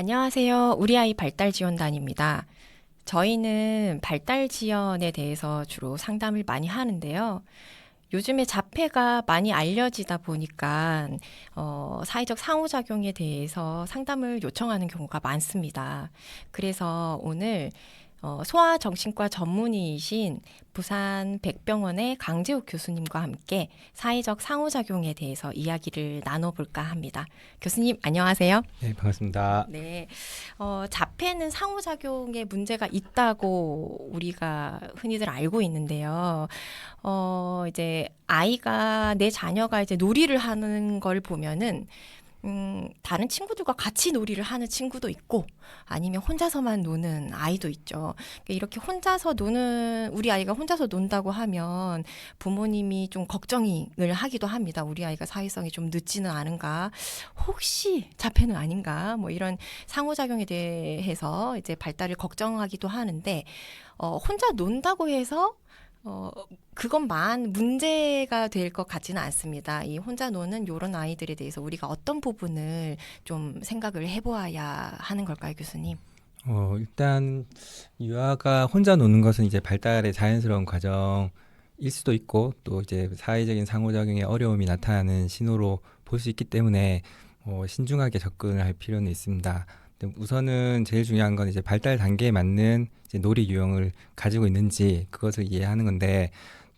안녕하세요. 우리 아이 발달 지원단입니다. 저희는 발달 지원에 대해서 주로 상담을 많이 하는데요. 요즘에 자폐가 많이 알려지다 보니까 어, 사회적 상호작용에 대해서 상담을 요청하는 경우가 많습니다. 그래서 오늘 어, 소아정신과 전문의이신 부산 백병원의 강재욱 교수님과 함께 사회적 상호작용에 대해서 이야기를 나눠볼까 합니다. 교수님, 안녕하세요. 네, 반갑습니다. 네. 어, 자폐는 상호작용에 문제가 있다고 우리가 흔히들 알고 있는데요. 어, 이제 아이가, 내 자녀가 이제 놀이를 하는 걸 보면은 음, 다른 친구들과 같이 놀이를 하는 친구도 있고, 아니면 혼자서만 노는 아이도 있죠. 그러니까 이렇게 혼자서 노는, 우리 아이가 혼자서 논다고 하면 부모님이 좀 걱정을 하기도 합니다. 우리 아이가 사회성이 좀 늦지는 않은가. 혹시 자폐는 아닌가. 뭐 이런 상호작용에 대해서 이제 발달을 걱정하기도 하는데, 어, 혼자 논다고 해서 어, 그것만 문제가 될 것 같지는 않습니다. 이 혼자 노는 요런 아이들에 대해서 우리가 어떤 부분을 좀 생각을 해보아야 하는 걸까요, 교수님? 어, 일단 유아가 혼자 노는 것은 이제 발달의 자연스러운 과정일 수도 있고 또 이제 사회적인 상호작용에 어려움이 나타나는 신호로 볼 수 있기 때문에 어, 신중하게 접근을 할 필요는 있습니다. 근데 우선은 제일 중요한 건 이제 발달 단계에 맞는 이제 놀이 유형을 가지고 있는지 그것을 이해하는 건데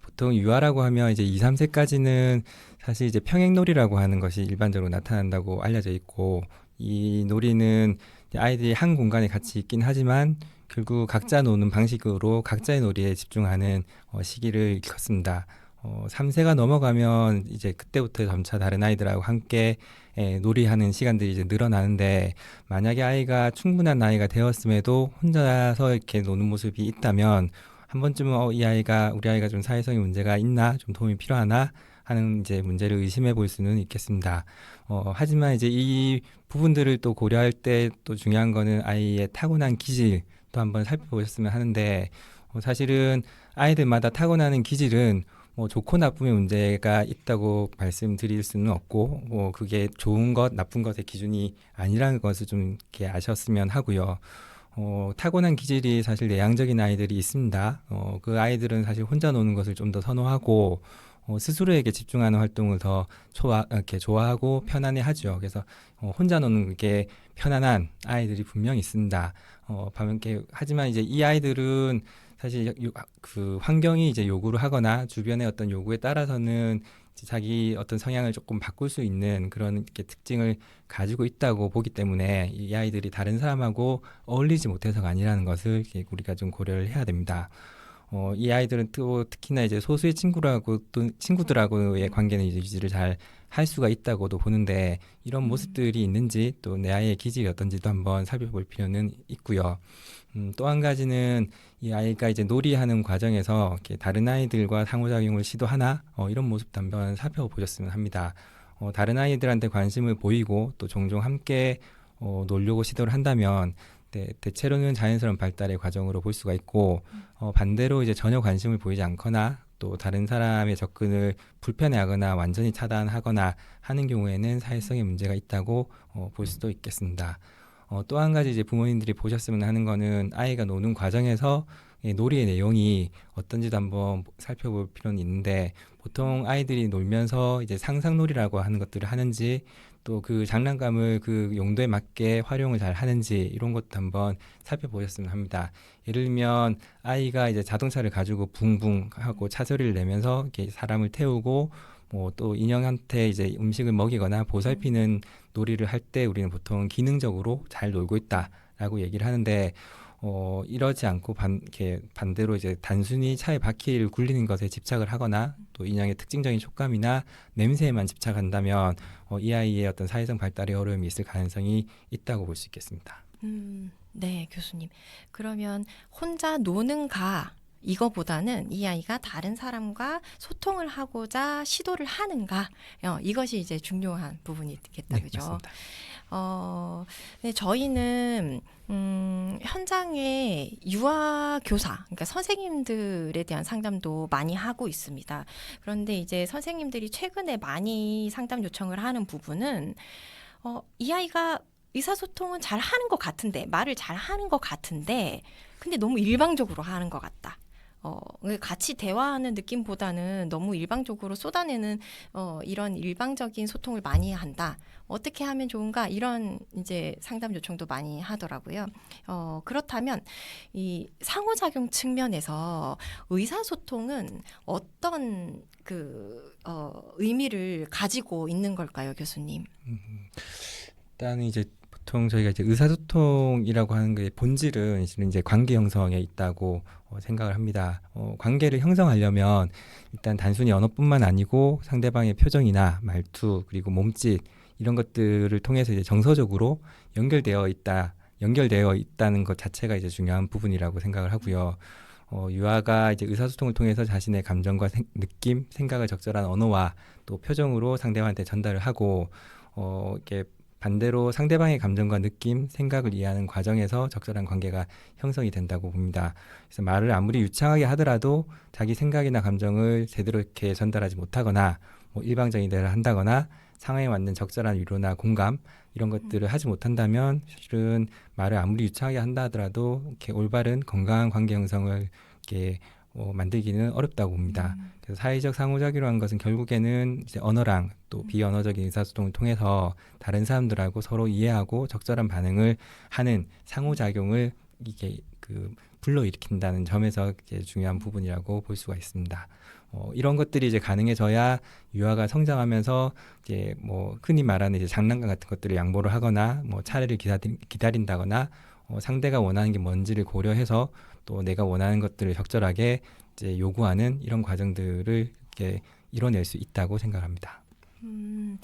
보통 유아라고 하면 이제 2, 3세까지는 사실 이제 평행놀이라고 하는 것이 일반적으로 나타난다고 알려져 있고 이 놀이는 아이들이 한 공간에 같이 있긴 하지만 결국 각자 노는 방식으로 각자의 놀이에 집중하는 어, 시기를 겪습니다. 어, 3세가 넘어가면 이제 그때부터 점차 다른 아이들하고 함께 예, 놀이하는 시간들이 이제 늘어나는데 만약에 아이가 충분한 나이가 되었음에도 혼자서 이렇게 노는 모습이 있다면 한 번쯤은 어, 이 아이가 우리 아이가 좀 사회성의 문제가 있나 좀 도움이 필요하나 하는 이제 문제를 의심해 볼 수는 있겠습니다. 어, 하지만 이제 이 부분들을 또 고려할 때 또 중요한 거는 아이의 타고난 기질도 한번 살펴보셨으면 하는데 어, 사실은 아이들마다 타고나는 기질은 뭐 좋고 나쁨의 문제가 있다고 말씀드릴 수는 없고 뭐 그게 좋은 것 나쁜 것의 기준이 아니라는 것을 좀 이렇게 아셨으면 하고요. 어, 타고난 기질이 사실 내향적인 아이들이 있습니다. 어, 그 아이들은 사실 혼자 노는 것을 좀 더 선호하고 어, 스스로에게 집중하는 활동을 더 좋아, 이렇게 좋아하고 편안해 하죠. 그래서 어, 혼자 노는 게 편안한 아이들이 분명 있습니다. 어, 반면게 하지만 이제 이 아이들은 사실 요- 그 환경이 이제 요구를 하거나 주변의 어떤 요구에 따라서는 자기 어떤 성향을 조금 바꿀 수 있는 그런 이렇게 특징을 가지고 있다고 보기 때문에 이 아이들이 다른 사람하고 어울리지 못해서가 아니라는 것을 우리가 좀 고려를 해야 됩니다. 어, 이 아이들은 또 특히나 이제 소수의 친구라고 또 친구들하고의 관계는 이제 유지를 잘 할 수가 있다고도 보는데 이런 음. 모습들이 있는지 또 내 아이의 기질이 어떤지도 한번 살펴볼 필요는 있고요. 음, 또 한 가지는 이 아이가 이제 놀이하는 과정에서 이렇게 다른 아이들과 상호작용을 시도하나 어, 이런 모습도 한번 살펴보셨으면 합니다. 어, 다른 아이들한테 관심을 보이고 또 종종 함께 어, 놀려고 시도를 한다면 네, 대체로는 자연스러운 발달의 과정으로 볼 수가 있고 어, 반대로 이제 전혀 관심을 보이지 않거나 또 다른 사람의 접근을 불편해하거나 완전히 차단하거나 하는 경우에는 사회성의 문제가 있다고 어, 볼 수도 있겠습니다. 어, 또 한 가지 이제 부모님들이 보셨으면 하는 거는 아이가 노는 과정에서 이 놀이의 내용이 어떤지도 한번 살펴볼 필요는 있는데 보통 아이들이 놀면서 이제 상상놀이라고 하는 것들을 하는지 또 그 장난감을 그 용도에 맞게 활용을 잘 하는지 이런 것도 한번 살펴보셨으면 합니다. 예를 들면 아이가 이제 자동차를 가지고 붕붕 하고 차소리를 내면서 이렇게 사람을 태우고 뭐 또 인형한테 이제 음식을 먹이거나 보살피는 놀이를 할 때 우리는 보통 기능적으로 잘 놀고 있다라고 얘기를 하는데 어 이러지 않고 반 이렇게 반대로 이제 단순히 차의 바퀴를 굴리는 것에 집착을 하거나 또 인형의 특징적인 촉감이나 냄새에만 집착한다면 어, 이 아이의 어떤 사회성 발달에 어려움이 있을 가능성이 있다고 볼 수 있겠습니다. 음, 네, 교수님. 그러면 혼자 노는가 이거보다는 이 아이가 다른 사람과 소통을 하고자 시도를 하는가 어, 이것이 이제 중요한 부분이겠다, 네, 그죠? 맞습니다. 어, 네, 저희는 음, 현장에 유아 교사, 그러니까 선생님들에 대한 상담도 많이 하고 있습니다. 그런데 이제 선생님들이 최근에 많이 상담 요청을 하는 부분은 어, 이 아이가 의사소통은 잘 하는 것 같은데 말을 잘 하는 것 같은데 근데 너무 일방적으로 하는 것 같다. 어, 같이 대화하는 느낌보다는 너무 일방적으로 쏟아내는 어, 이런 일방적인 소통을 많이 한다. 어떻게 하면 좋은가 이런 이제 상담 요청도 많이 하더라고요. 어, 그렇다면 이 상호작용 측면에서 의사소통은 어떤 그 어, 의미를 가지고 있는 걸까요, 교수님? 일단은 이제 보통 저희가 이제 의사소통이라고 하는 게 본질은 이제 관계 형성에 있다고 어, 생각을 합니다. 어, 관계를 형성하려면 일단 단순히 언어뿐만 아니고 상대방의 표정이나 말투 그리고 몸짓 이런 것들을 통해서 이제 정서적으로 연결되어 있다, 연결되어 있다는 것 자체가 이제 중요한 부분이라고 생각을 하고요. 어, 유아가 이제 의사소통을 통해서 자신의 감정과 생- 느낌, 생각을 적절한 언어와 또 표정으로 상대방한테 전달을 하고 어, 이렇게 반대로 상대방의 감정과 느낌, 생각을 이해하는 과정에서 적절한 관계가 형성이 된다고 봅니다. 그래서 말을 아무리 유창하게 하더라도 자기 생각이나 감정을 제대로 이렇게 전달하지 못하거나 뭐 일방적인 대화를 한다거나 상황에 맞는 적절한 위로나 공감 이런 것들을 하지 못한다면 사실은 말을 아무리 유창하게 한다 하더라도 이렇게 올바른 건강한 관계 형성을 이렇게 어, 만들기는 어렵다고 봅니다. 음. 그래서 사회적 상호작용이라 는 것은 결국에는 이제 언어랑 또 비언어적인 의사소통을 통해서 다른 사람들하고 서로 이해하고 적절한 반응을 하는 상호작용을 이게 그 불러일으킨다는 점에서 이제 중요한 부분이라고 볼 수가 있습니다. 어, 이런 것들이 이제 가능해져야 유아가 성장하면서 이제 뭐 흔히 말하는 이제 장난감 같은 것들을 양보를 하거나 뭐 차례를 기다린, 기다린다거나 어, 상대가 원하는 게 뭔지를 고려해서 또 내가 원하는 것들을 적절하게 이제 요구하는 이런 과정들을 이렇게 이뤄낼 수 있다고 생각합니다. 음,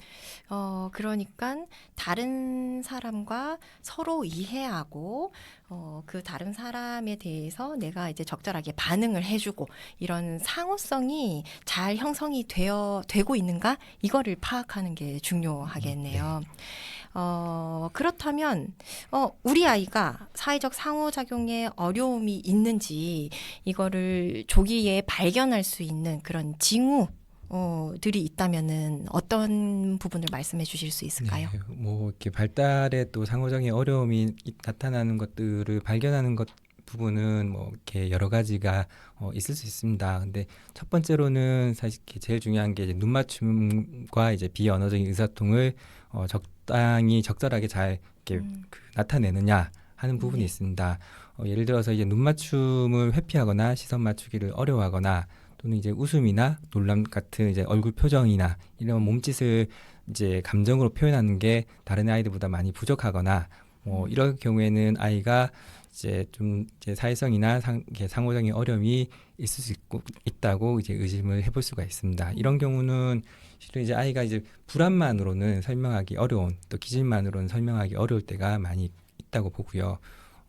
어, 그러니까 다른 사람과 서로 이해하고 어, 그 다른 사람에 대해서 내가 이제 적절하게 반응을 해주고 이런 상호성이 잘 형성이 되어 되고 있는가 이거를 파악하는 게 중요하겠네요. 어, 그렇다면 어, 우리 아이가 사회적 상호작용에 어려움이 있는지 이거를 조기에 발견할 수 있는 그런 징후 어, 들이 있다면은 어떤 부분을 말씀해 주실 수 있을까요? 네, 뭐 이렇게 발달에 또 상호작용의 어려움이 이- 나타나는 것들을 발견하는 것 부분은 뭐 이렇게 여러 가지가 어, 있을 수 있습니다. 근데 첫 번째로는 사실 제일 중요한 게 눈 맞춤과 이제 비언어적인 의사통을 어, 적당히 적절하게 잘 이렇게 음, 그 나타내느냐 하는 부분이 네. 있습니다. 어, 예를 들어서 이제 눈 맞춤을 회피하거나 시선 맞추기를 어려워하거나 또는 이제 웃음이나 놀람 같은 이제 얼굴 표정이나 이런 몸짓을 이제 감정으로 표현하는 게 다른 아이들보다 많이 부족하거나 뭐 음. 이럴 경우에는 아이가 이제 좀 이제 사회성이나 상, 상호적인 어려움이 있을 수 있고, 있다고 이제 의심을 해볼 수가 있습니다. 이런 경우는 실은 이제 아이가 이제 불안만으로는 설명하기 어려운 또 기질만으로는 설명하기 어려울 때가 많이 있다고 보고요.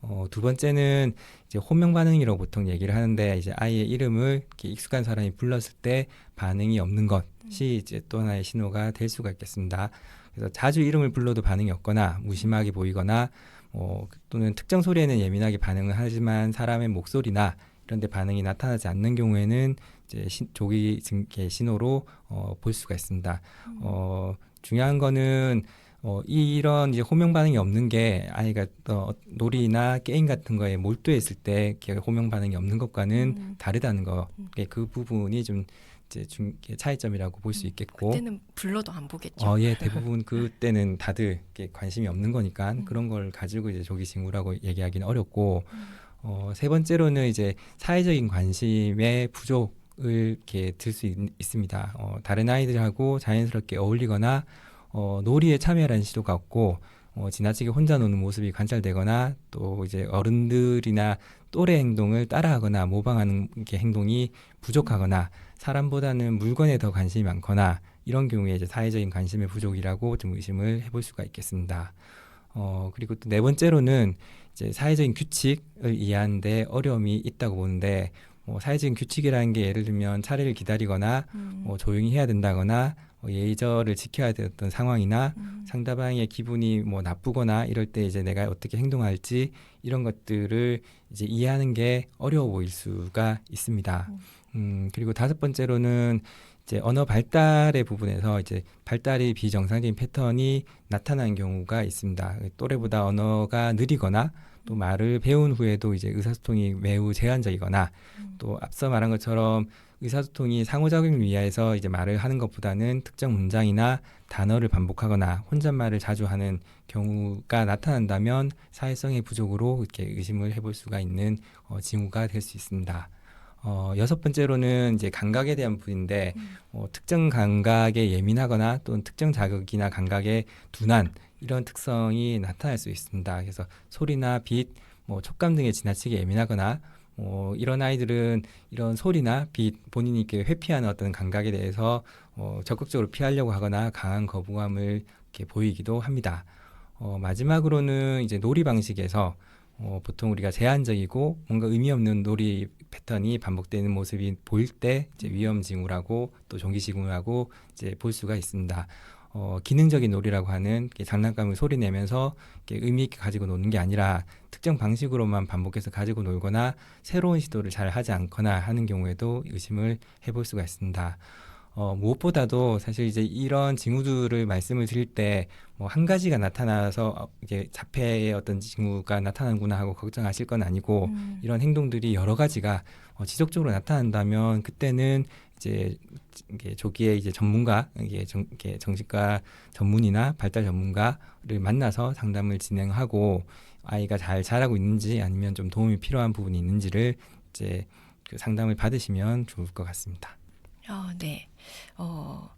어, 두 번째는 이제 호명 반응이라고 보통 얘기를 하는데 이제 아이의 이름을 익숙한 사람이 불렀을 때 반응이 없는 것이 이제 또 하나의 신호가 될 수가 있겠습니다. 그래서 자주 이름을 불러도 반응이 없거나 무심하게 보이거나 어, 또는 특정 소리에는 예민하게 반응을 하지만 사람의 목소리나 이런 데 반응이 나타나지 않는 경우에는 이제 신- 조기 증계 신호로 어, 볼 수가 있습니다. 어, 중요한 거는 어, 이런 이제 호명 반응이 없는 게 아이가 어, 놀이나 게임 같은 거에 몰두해 있을 때 호명 반응이 없는 것과는 음. 다르다는 거. 음. 예, 그 부분이 좀 이제 중 차이점이라고 볼 수 있겠고. 그때는 불러도 안 보겠죠. 어, 예, 대부분 그때는 다들 관심이 없는 거니까 음. 그런 걸 가지고 이제 조기 징후라고 얘기하기는 어렵고, 음. 어, 세 번째로는 이제 사회적인 관심의 부족을 이렇게 들 수 있습니다. 어, 다른 아이들하고 자연스럽게 어울리거나 어, 놀이에 참여하는 시도가 없고 어, 지나치게 혼자 노는 모습이 관찰되거나 또 이제 어른들이나 또래 행동을 따라하거나 모방하는 게 행동이 부족하거나 사람보다는 물건에 더 관심이 많거나 이런 경우에 이제 사회적인 관심의 부족이라고 좀 의심을 해볼 수가 있겠습니다. 어, 그리고 또 네 번째로는 이제 사회적인 규칙을 이해하는데 어려움이 있다고 보는데 뭐 사회적인 규칙이라는 게 예를 들면 차례를 기다리거나 음. 뭐 조용히 해야 된다거나 뭐 예의절을 지켜야 되었던 상황이나 음. 상대방의 기분이 뭐 나쁘거나 이럴 때 이제 내가 어떻게 행동할지 이런 것들을 이제 이해하는 게 어려워 보일 수가 있습니다. 음. 음, 그리고 다섯 번째로는 이제 언어 발달의 부분에서 이제 발달이 비정상적인 패턴이 나타나는 경우가 있습니다. 또래보다 언어가 느리거나 또 말을 배운 후에도 이제 의사소통이 매우 제한적이거나 또 앞서 말한 것처럼 의사소통이 상호작용을 위해서 이제 말을 하는 것보다는 특정 문장이나 단어를 반복하거나 혼잣말을 자주 하는 경우가 나타난다면 사회성의 부족으로 이렇게 의심을 해볼 수가 있는 어, 징후가 될 수 있습니다. 어, 여섯 번째로는 이제 감각에 대한 부분인데 어, 특정 감각에 예민하거나 또는 특정 자극이나 감각에 둔한 이런 특성이 나타날 수 있습니다. 그래서 소리나 빛, 뭐 촉감 등에 지나치게 예민하거나 어, 이런 아이들은 이런 소리나 빛 본인이 이렇게 회피하는 어떤 감각에 대해서 어, 적극적으로 피하려고 하거나 강한 거부감을 이렇게 보이기도 합니다. 어, 마지막으로는 이제 놀이 방식에서 어, 보통 우리가 제한적이고 뭔가 의미 없는 놀이 패턴이 반복되는 모습이 보일 때 이제 위험 징후라고 또 종기 징후라고 이제 볼 수가 있습니다. 어, 기능적인 놀이라고 하는 장난감을 소리 내면서 이렇게 의미 있게 가지고 노는 게 아니라 특정 방식으로만 반복해서 가지고 놀거나 새로운 시도를 잘 하지 않거나 하는 경우에도 의심을 해볼 수가 있습니다. 어, 무엇보다도 사실 이제 이런 징후들을 말씀을 드릴 때 뭐 한 가지가 나타나서 어, 이게 자폐의 어떤 징후가 나타나는구나 하고 걱정하실 건 아니고 음. 이런 행동들이 여러 가지가 어, 지속적으로 나타난다면 그때는 이제 이게 조기에 이제 전문가 이게, 정, 이게 정신과 전문이나 발달 전문가를 만나서 상담을 진행하고 아이가 잘 자라고 있는지 아니면 좀 도움이 필요한 부분이 있는지를 이제 그 상담을 받으시면 좋을 것 같습니다. 어, 네. 어,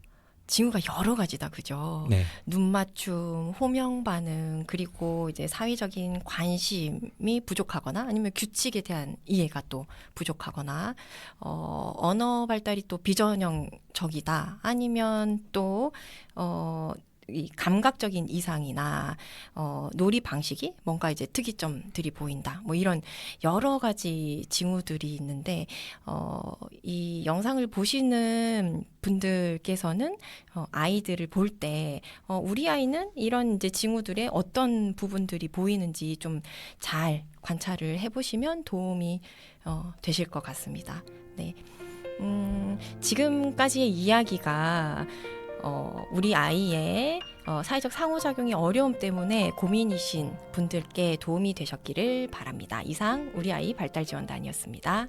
징후가 여러 가지다, 그죠? 네, 눈 맞춤, 호명 반응, 그리고 이제 사회적인 관심이 부족하거나 아니면 규칙에 대한 이해가 또 부족하거나 어, 언어 발달이 또 비전형적이다. 아니면 또 어, 이 감각적인 이상이나 어, 놀이 방식이 뭔가 이제 특이점들이 보인다. 뭐 이런 여러 가지 징후들이 있는데 어, 이 영상을 보시는 분들께서는 어, 아이들을 볼 때 어, 우리 아이는 이런 이제 징후들의 어떤 부분들이 보이는지 좀 잘 관찰을 해보시면 도움이 어, 되실 것 같습니다. 네. 음, 지금까지의 이야기가 어, 우리 아이의 어, 사회적 상호작용의 어려움 때문에 고민이신 분들께 도움이 되셨기를 바랍니다. 이상 우리 아이 발달 지원단이었습니다.